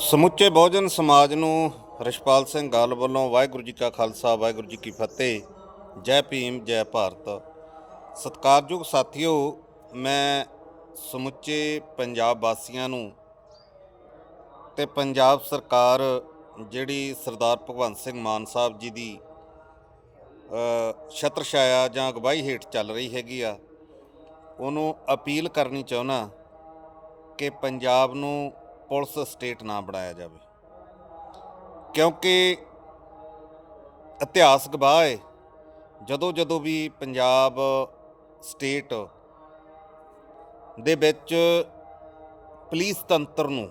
ਸਮੁੱਚੇ ਬਹੁਜਨ ਸਮਾਜ ਨੂੰ ਰਿਸ਼ਪਾਲ ਸਿੰਘ ਗਾਲ ਵੱਲੋਂ ਵਾਹਿਗੁਰੂ ਜੀ ਕਾ ਖਾਲਸਾ, ਵਾਹਿਗੁਰੂ ਜੀ ਕੀ ਫਤਿਹ। ਜੈ ਭੀਮ, ਜੈ ਭਾਰਤ। ਸਤਿਕਾਰਯੋਗ ਸਾਥੀਓ, ਮੈਂ ਸਮੁੱਚੇ ਪੰਜਾਬ ਵਾਸੀਆਂ ਨੂੰ ਤੇ ਪੰਜਾਬ ਸਰਕਾਰ ਜਿਹੜੀ ਸਰਦਾਰ ਭਗਵੰਤ ਸਿੰਘ ਮਾਨ ਸਾਹਿਬ ਜੀ ਦੀ ਛਤਰ ਛਾਇਆ ਜਾਂ ਅਗਵਾਈ ਹੇਠ ਚੱਲ ਰਹੀ ਹੈਗੀ ਆ, ਉਹਨੂੰ ਅਪੀਲ ਕਰਨੀ ਚਾਹੁੰਦਾ ਕਿ ਪੰਜਾਬ ਨੂੰ ਪੁਲਿਸ ਸਟੇਟ ਨਾ ਬਣਾਇਆ ਜਾਵੇ। ਕਿਉਂਕਿ ਇਤਿਹਾਸ ਗਵਾਹ ਹੈ ਜਦੋਂ ਜਦੋਂ ਵੀ ਪੰਜਾਬ ਸਟੇਟ ਦੇ ਵਿੱਚ ਪੁਲਿਸ ਤੰਤਰ ਨੂੰ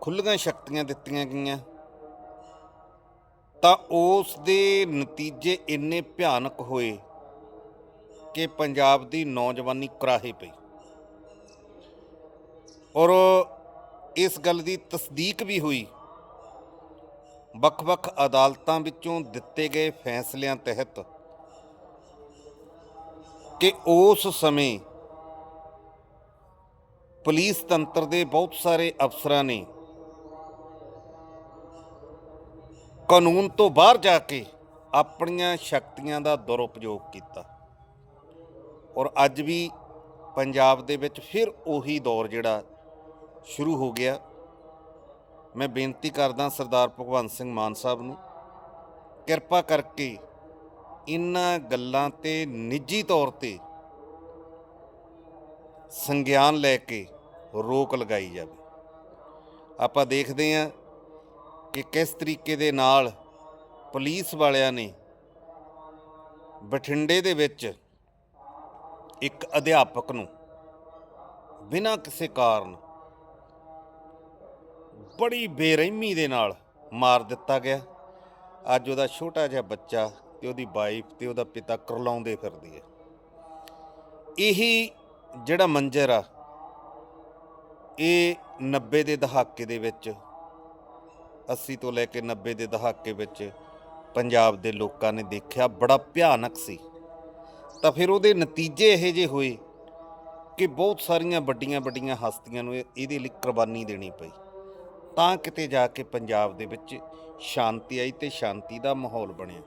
ਖੁੱਲ੍ਹੀਆਂ ਸ਼ਕਤੀਆਂ ਦਿੱਤੀਆਂ ਗਈਆਂ, ਤਾਂ ਉਸ ਦੇ ਨਤੀਜੇ ਇੰਨੇ ਭਿਆਨਕ ਹੋਏ ਕਿ ਪੰਜਾਬ ਦੀ ਨੌਜਵਾਨੀ ਕਰਾਹੇ ਪਈ। ਔਰ ਇਸ ਗੱਲ ਦੀ ਤਸਦੀਕ ਵੀ ਹੋਈ। ਵੱਖ-ਵੱਖ ਅਦਾਲਤਾਂ ਵਿੱਚੋਂ ਦਿੱਤੇ ਗਏ ਫੈਸਲਿਆਂ ਤਹਿਤ ਕਿ ਉਸ ਸਮੇਂ ਪੁਲਿਸ ਤੰਤਰ ਦੇ ਬਹੁਤ ਸਾਰੇ ਅਫਸਰਾਂ ਨੇ ਕਾਨੂੰਨ ਤੋਂ ਬਾਹਰ ਜਾ ਕੇ ਆਪਣੀਆਂ ਸ਼ਕਤੀਆਂ ਦਾ ਦੁਰਉਪਯੋਗ ਕੀਤਾ। ਔਰ ਅੱਜ ਵੀ ਪੰਜਾਬ ਦੇ ਵਿੱਚ ਫਿਰ ਉਹੀ ਦੌਰ ਜਿਹੜਾ ਸ਼ੁਰੂ ਹੋ ਗਿਆ। ਮੈਂ ਬੇਨਤੀ ਕਰਦਾ ਸਰਦਾਰ ਭਗਵੰਤ ਸਿੰਘ ਮਾਨ ਸਾਹਿਬ ਨੂੰ, ਕਿਰਪਾ ਕਰਕੇ ਇਹਨਾਂ ਗੱਲਾਂ ਤੇ ਨਿੱਜੀ ਤੌਰ ਤੇ ਸੰਗਿਆਨ ਲੈ ਕੇ ਰੋਕ ਲਗਾਈ ਜਾਵੇ। ਆਪਾਂ ਦੇਖਦੇ ਹਾਂ ਕਿ ਕਿਸ ਤਰੀਕੇ ਦੇ ਨਾਲ ਪੁਲਿਸ ਵਾਲਿਆਂ ਨੇ ਬਠਿੰਡੇ ਦੇ ਵਿੱਚ ਇੱਕ ਅਧਿਆਪਕ ਨੂੰ ਬਿਨਾਂ ਕਿਸੇ ਕਾਰਨ ਬੜੀ ਬੇਰਹਿਮੀ ਦੇ ਨਾਲ ਮਾਰ ਦਿੱਤਾ ਗਿਆ। ਅੱਜ ਉਹਦਾ ਛੋਟਾ ਜਿਹਾ ਬੱਚਾ ਤੇ ਉਹਦੀ ਵਾਈਫ ਤੇ ਉਹਦਾ ਪਿਤਾ ਕਰਲਾਉਂਦੇ ਫਿਰਦੀ ਹੈ ਇਹੀ ਜਿਹੜਾ ਮੰਜ਼ਰ ਆ, ਇਹ 90 ਦੇ ਦਹਾਕੇ ਦੇ ਵਿੱਚ 80 ਤੋਂ ਲੈ ਕੇ 90 ਦੇ ਦਹਾਕੇ ਵਿੱਚ ਪੰਜਾਬ ਦੇ ਲੋਕਾਂ ਨੇ ਦੇਖਿਆ ਬੜਾ ਭਿਆਨਕ ਸੀ। ਤਾਂ ਫਿਰ ਉਹਦੇ ਨਤੀਜੇ ਇਹੋ ਜਿਹੇ ਹੋਏ ਕਿ ਬਹੁਤ ਸਾਰੀਆਂ ਵੱਡੀਆਂ ਵੱਡੀਆਂ ਹਸਤੀਆਂ ਨੂੰ ਇਹ- ਇਹਦੇ ਲਈ ਕੁਰਬਾਨੀ ਦੇਣੀ ਪਈ। ਤਾਂ ਕਿਤੇ ਜਾ ਕੇ ਪੰਜਾਬ ਦੇ ਵਿੱਚ ਸ਼ਾਂਤੀ ਆਈ ਤੇ ਸ਼ਾਂਤੀ ਦਾ ਮਾਹੌਲ ਬਣਿਆ।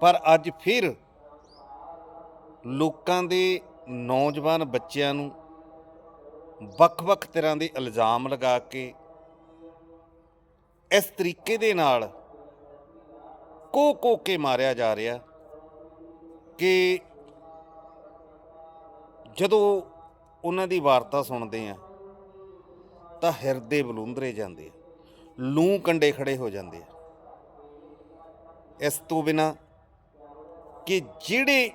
ਪਰ ਅੱਜ ਫਿਰ ਲੋਕਾਂ ਦੇ ਨੌਜਵਾਨ ਬੱਚਿਆਂ ਨੂੰ ਵੱਖ-ਵੱਖ ਤਰ੍ਹਾਂ ਦੇ ਇਲਜ਼ਾਮ ਲਗਾ ਕੇ ਇਸ ਤਰੀਕੇ ਦੇ ਨਾਲ ਕੋ ਕੋ ਕੇ ਮਾਰਿਆ ਜਾ ਰਿਹਾ ਕਿ ਜਦੋਂ ਉਹਨਾਂ ਦੀ ਵਾਰਤਾ ਸੁਣਦੇ ਆ ਤਾਂ ਹਿਰਦੇ ਬਲੂੰਦਰੇ ਜਾਂਦੇ ਆ। ਲੂ ਕੰਡੇ ਖੜੇ ਹੋ ਜਾਂਦੇ ਆ। ਇਸ ਤੋਂ ਬਿਨਾ ਕਿ ਜਿਹੜੇ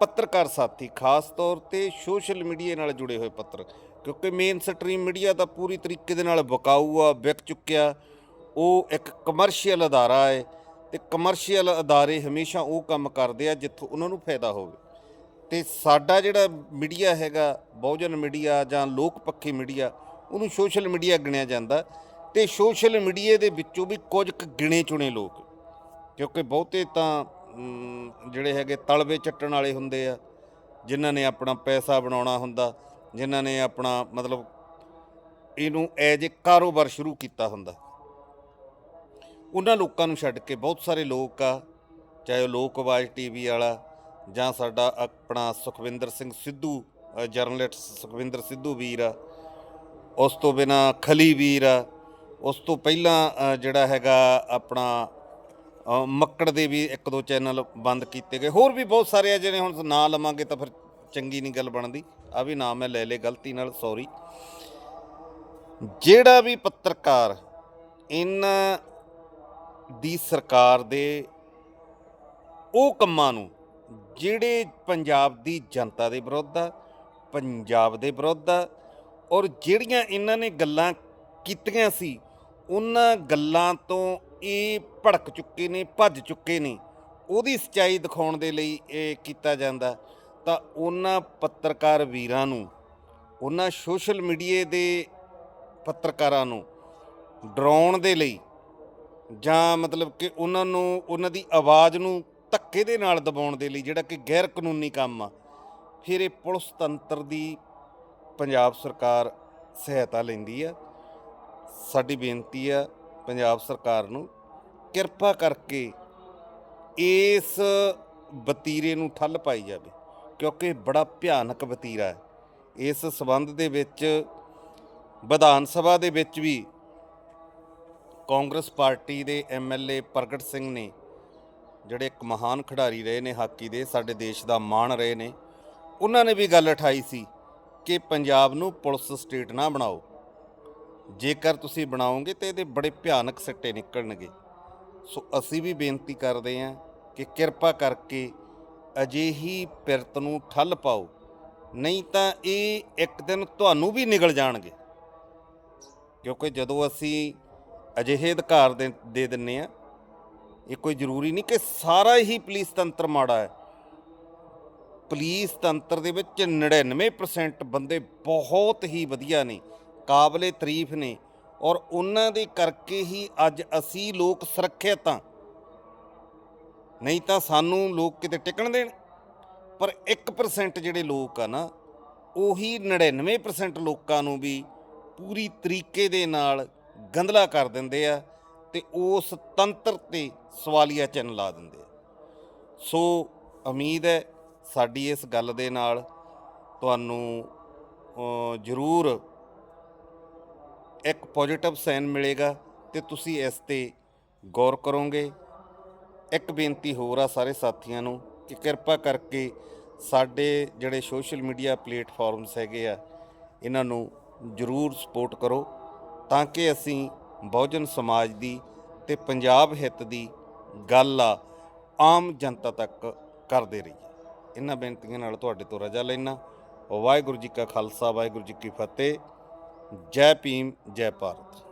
ਪੱਤਰਕਾਰ ਸਾਥੀ, ਖਾਸ ਤੌਰ ਤੇ ਸੋਸ਼ਲ ਮੀਡੀਆ ਨਾਲ ਜੁੜੇ ਹੋਏ ਪੱਤਰ, ਕਿਉਂਕਿ ਮੇਨ ਸਟਰੀਮ ਮੀਡੀਆ ਤਾਂ ਪੂਰੀ ਤਰੀਕੇ ਦੇ ਨਾਲ ਬਕਾਊ ਆ, ਵਿਕ ਚੁੱਕਿਆ, ਉਹ ਇੱਕ ਕਮਰਸ਼ੀਅਲ ਅਦਾਰਾ ਹੈ ਤੇ ਕਮਰਸ਼ੀਅਲ ਅਦਾਰੇ ਹਮੇਸ਼ਾ ਉਹ ਕੰਮ ਕਰਦੇ ਆ ਜਿੱਥੋਂ ਉਹਨਾਂ ਨੂੰ ਫਾਇਦਾ ਹੋਵੇ। ਤੇ ਸਾਡਾ ਜਿਹੜਾ ਮੀਡੀਆ ਹੈਗਾ, ਬਹੁਜਨ ਮੀਡੀਆ ਜਾਂ ਲੋਕ ਪੱਖੀ ਮੀਡੀਆ ਉਹਨੂੰ ਸੋਸ਼ਲ ਮੀਡੀਆ ਗਿਣਿਆ ਜਾਂਦਾ ਤੇ ਸੋਸ਼ਲ ਮੀਡੀਆ ਦੇ ਵਿੱਚੋਂ ਵੀ ਕੁਝ ਕੁ ਗਿਣੇ ਚੁਣੇ ਲੋਕ, ਕਿਉਂਕਿ ਬਹੁਤੇ ਤਾਂ ਜਿਹੜੇ ਹੈਗੇ ਤਲਵੇ ਚੱਟਣ ਵਾਲੇ ਹੁੰਦੇ ਆ, ਜਿਨ੍ਹਾਂ ਨੇ ਆਪਣਾ ਪੈਸਾ ਬਣਾਉਣਾ ਹੁੰਦਾ, ਜਿਨ੍ਹਾਂ ਨੇ ਆਪਣਾ ਮਤਲਬ ਇਹਨੂੰ ਐਜ ਏ ਕਾਰੋਬਾਰ ਸ਼ੁਰੂ ਕੀਤਾ ਹੁੰਦਾ। ਉਹਨਾਂ ਲੋਕਾਂ ਨੂੰ ਛੱਡ ਕੇ ਬਹੁਤ ਸਾਰੇ ਲੋਕ ਆ, ਚਾਹੇ ਉਹ ਲੋਕ ਆਵਾਜ਼ ਟੀਵੀ ਵਾਲਾ ਜਾਂ ਸਾਡਾ ਆਪਣਾ ਸੁਖਵਿੰਦਰ ਸਿੰਘ ਸਿੱਧੂ ਜਰਨਲਿਸਟ ਸੁਖਵਿੰਦਰ ਸਿੱਧੂ ਵੀਰ ਆ ਉਸ ਤੋਂ ਬਿਨਾ ਖਲੀ ਵੀਰ ਆ ਉਸ ਤੋਂ ਪਹਿਲਾਂ ਜਿਹੜਾ ਹੈਗਾ ਆਪਣਾ ਮੱਕੜ ਦੇ ਵੀ ਇੱਕ ਦੋ ਚੈਨਲ ਬੰਦ ਕੀਤੇ ਗਏ। ਹੋਰ ਵੀ ਬਹੁਤ ਸਾਰੇ ਆ ਜਿਹੜੇ ਹੁਣ ਨਾਂ ਲਵਾਂਗੇ ਤਾਂ ਫਿਰ ਚੰਗੀ ਨਹੀਂ ਗੱਲ ਬਣਦੀ। ਆ ਵੀ ਨਾਮ ਮੈਂ ਲੈ ਲੇ ਗਲਤੀ ਨਾਲ ਸੌਰੀ ਜਿਹੜਾ ਵੀ ਪੱਤਰਕਾਰ ਇਹਨਾਂ ਦੀ ਸਰਕਾਰ ਦੇ ਉਹ ਕੰਮਾਂ ਨੂੰ, ਜਿਹੜੇ ਪੰਜਾਬ ਦੀ ਜਨਤਾ ਦੇ ਵਿਰੁੱਧ ਆ, ਪੰਜਾਬ ਦੇ ਵਿਰੁੱਧ ਆ ਔਰ ਜਿਹੜੀਆਂ ਇਹਨਾਂ ਨੇ ਗੱਲਾਂ ਕੀਤੀਆਂ ਸੀ, ਉਹਨਾਂ ਗੱਲਾਂ ਤੋਂ ਇਹ ਭੜਕ ਚੁੱਕੇ ਨੇ, ਭੱਜ ਚੁੱਕੇ ਨੇ। ਉਹਦੀ ਸਚਾਈ ਦਿਖਾਉਣ ਦੇ ਲਈ ਇਹ ਕੀਤਾ ਜਾਂਦਾ। ਤਾਂ ਉਹਨਾਂ ਪੱਤਰਕਾਰ ਵੀਰਾਂ ਨੂੰ, ਉਹਨਾਂ ਸੋਸ਼ਲ ਮੀਡੀਆ ਦੇ ਪੱਤਰਕਾਰਾਂ ਨੂੰ ਡਰਾਉਣ ਦੇ ਲਈ ਜਾਂ ਮਤਲਬ ਕਿ ਉਹਨਾਂ ਨੂੰ, ਉਹਨਾਂ ਦੀ ਆਵਾਜ਼ ਨੂੰ ਧੱਕੇ ਦੇ ਨਾਲ ਦਬਾਉਣ ਦੇ ਲਈ, ਜਿਹੜਾ ਕਿ ਗੈਰ ਕਾਨੂੰਨੀ ਕੰਮ ਆ, ਫਿਰ ਇਹ ਪੁਲਿਸ ਤੰਤਰ ਦੀ ਪੰਜਾਬ ਸਰਕਾਰ ਸਹਾਇਤਾ ਲੈਂਦੀ ਆ। ਸਾਡੀ ਬੇਨਤੀ ਆ ਪੰਜਾਬ ਸਰਕਾਰ ਨੂੰ ਕਿਰਪਾ ਕਰਕੇ ਇਸ ਵਤੀਰੇ ਨੂੰ ਠੱਲ ਪਾਈ ਜਾਵੇ, ਕਿਉਂਕਿ ਬੜਾ ਭਿਆਨਕ ਬਤੀਰਾ ਹੈ। ਇਸ ਸਬੰਧ ਦੇ ਵਿੱਚ, ਵਿਧਾਨ ਸਭਾ ਦੇ ਵਿੱਚ ਵੀ ਕਾਂਗਰਸ ਪਾਰਟੀ ਦੇ ਐਮਐਲਏ ਪ੍ਰਗਟ ਸਿੰਘ ਨੇ, ਜਿਹੜੇ ਇੱਕ ਮਹਾਨ ਖਿਡਾਰੀ ਰਹੇ ਨੇ ਹਾਕੀ ਦੇ, ਸਾਡੇ ਦੇਸ਼ ਦਾ ਮਾਣ ਰਹੇ ਨੇ, ਉਹਨਾਂ ਨੇ ਵੀ ਗੱਲ ਉਠਾਈ ਸੀ ਕਿ ਪੰਜਾਬ ਨੂੰ ਪੁਲਿਸ ਸਟੇਟ ਨਾ ਬਣਾਓ। ਜੇਕਰ ਤੁਸੀਂ ਬਣਾਓਗੇ ਤੇ ਇਹਦੇ ਬੜੇ ਭਿਆਨਕ ਸਿੱਟੇ ਨਿਕਲਣਗੇ। ਸੋ ਅਸੀਂ ਵੀ ਬੇਨਤੀ ਕਰਦੇ ਹਾਂ ਕਿ ਕਿਰਪਾ ਕਰਕੇ ਅਜਿਹੀ ਪਿਰਤ ਨੂੰ ਠੱਲ ਪਾਓ। ਨਹੀਂ ਤਾਂ ਇਹ ਇੱਕ ਦਿਨ ਤੁਹਾਨੂੰ ਵੀ ਨਿਗਲ ਜਾਣਗੇ। ਕਿਉਂਕਿ ਜਦੋਂ ਅਸੀਂ ਅਜਿਹੇ ਅਧਿਕਾਰ ਦੇ ਦੇ ਦਿੰਨੇ ਆ ਇਹ ਕੋਈ ਜ਼ਰੂਰੀ ਨਹੀਂ ਕਿ ਸਾਰਾ ਹੀ ਪੁਲਿਸ ਤੰਤਰ ਮਾੜਾ ਹੈ। ਪੁਲਿਸ ਤੰਤਰ ਦੇ ਵਿੱਚ 99% ਬੰਦੇ ਬਹੁਤ ਹੀ ਵਧੀਆ ਨੇ, ਕਾਬਲੇ ਤਾਰੀਫ ਨੇ ਔਰ ਉਹਨਾਂ ਦੇ ਕਰਕੇ ਹੀ ਅੱਜ ਅਸੀਂ ਲੋਕ ਸੁਰੱਖਿਅਤ ਹਾਂ। ਨਹੀਂ ਤਾਂ ਸਾਨੂੰ ਲੋਕ ਕਿਤੇ ਟਿਕਣ ਦੇਣ, ਪਰ 1% ਜਿਹੜੇ ਲੋਕ ਆ ਨਾ, ਉਹੀ 99% ਲੋਕਾਂ ਨੂੰ ਵੀ ਪੂਰੀ ਤਰੀਕੇ ਦੇ ਨਾਲ ਗੰਧਲਾ ਕਰ ਦਿੰਦੇ ਆ ਤੇ ਉਸ ਤੰਤਰ ਤੇ ਸਵਾਲੀਆ ਚਿੰਨ੍ਹ ਲਾ ਦਿੰਦੇ ਆ। ਸੋ ਉਮੀਦ ਹੈ ਸਾਡੀ ਇਸ ਗੱਲ ਦੇ ਨਾਲ ਤੁਹਾਨੂੰ ਜ਼ਰੂਰ ਇੱਕ ਪੋਜ਼ਿਟਿਵ ਸਾਈਨ ਮਿਲੇਗਾ ਤੇ ਤੁਸੀਂ ਇਸ ਤੇ ਗੌਰ ਕਰੋਗੇ। ਇੱਕ ਬੇਨਤੀ ਹੋਰ ਆ ਸਾਰੇ ਸਾਥੀਆਂ ਨੂੰ ਕਿ ਕਿਰਪਾ ਕਰਕੇ ਸਾਡੇ ਜਿਹੜੇ ਸੋਸ਼ਲ ਮੀਡੀਆ ਪਲੇਟਫਾਰਮਸ ਹੈਗੇ ਆ, ਇਹਨਾਂ ਨੂੰ ਜ਼ਰੂਰ ਸਪੋਰਟ ਕਰੋ ਤਾਂ ਕਿ ਅਸੀਂ ਬਹੁਜਨ ਸਮਾਜ ਦੀ ਤੇ ਪੰਜਾਬ ਹਿੱਤ ਦੀ ਗੱਲ ਆ ਆਮ ਜਨਤਾ ਤੱਕ ਕਰਦੇ ਰਹੀਏ। ਇਹਨਾਂ ਬੇਨਤੀਆਂ ਨਾਲ ਤੁਹਾਡੇ ਤੋਂ ਰਜਾ ਲੈਣਾ ਵਾਹਿਗੁਰੂ ਜੀ ਕਾ ਖਾਲਸਾ, ਵਾਹਿਗੁਰੂ ਜੀ ਕੀ ਫਤਿਹ। ਜੈ ਭੀਮ, ਜੈ ਭਾਰਤ।